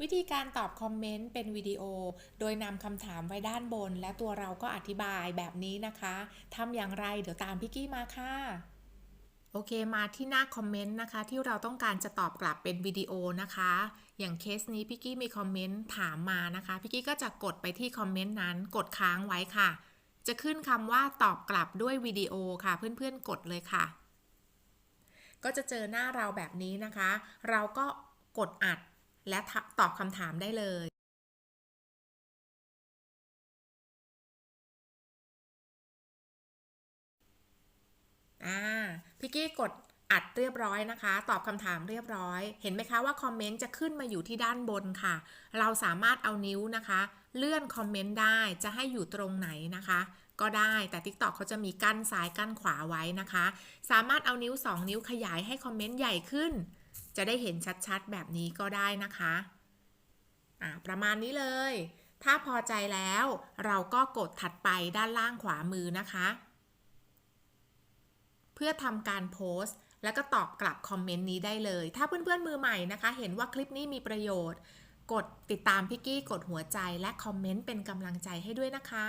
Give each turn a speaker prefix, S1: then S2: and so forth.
S1: วิธีการตอบคอมเมนต์เป็นวิดีโอ โดยนำคำถามไว้ด้านบน และตัวเราก็อธิบายแบบนี้นะคะทำอย่างไรเดี๋ยวตามพี่กี้มาค่ะ โอเคมาที่หน้าคอมเมนต์นะคะ ที่เราต้องการจะตอบกลับเป็นวิดีโอนะคะ อย่างเคสนี้พี่กี้มีคอมเมนต์ถามมานะคะพี่กี้ก็จะกดไปที่คอมเมนต์นั้นกดค้างไว้ค่ะ จะขึ้นคำว่าตอบกลับด้วยวิดีโอค่ะ เพื่อนๆกดเลยค่ะ ก็จะเจอหน้าเราแบบนี้นะคะ เราก็กดอัด และตอบคำถามได้เลยอ่าพี่กี้กดอัดเรียบร้อยนะคะ ตอบคำถามเรียบร้อย เห็นไหมคะว่าคอมเมนต์จะขึ้นมาอยู่ที่ด้านบนค่ะ เราสามารถเอานิ้วนะคะ เลื่อนคอมเมนต์ได้จะให้อยู่ตรงไหนนะคะ ก็ได้แต่ TikTok เขาจะมีกั้นซ้ายกั้นขวาไว้นะคะ สามารถเอานิ้ว 2 นิ้วขยายให้คอมเมนต์ใหญ่ขึ้น จะได้เห็นชัดๆ แบบนี้ก็ได้นะคะอ่าประมาณนี้เลย ถ้าพอใจแล้วเราก็กดถัดไปด้านล่างขวามือนะคะ เพื่อทำการโพสต์แล้วก็ตอบกลับคอมเมนต์นี้ได้เลย ถ้าเพื่อนๆมือใหม่นะคะ เห็นว่าคลิปนี้มีประโยชน์ กดติดตามพี่กี้ กดหัวใจและคอมเมนต์เป็นกำลังใจให้ด้วยนะคะ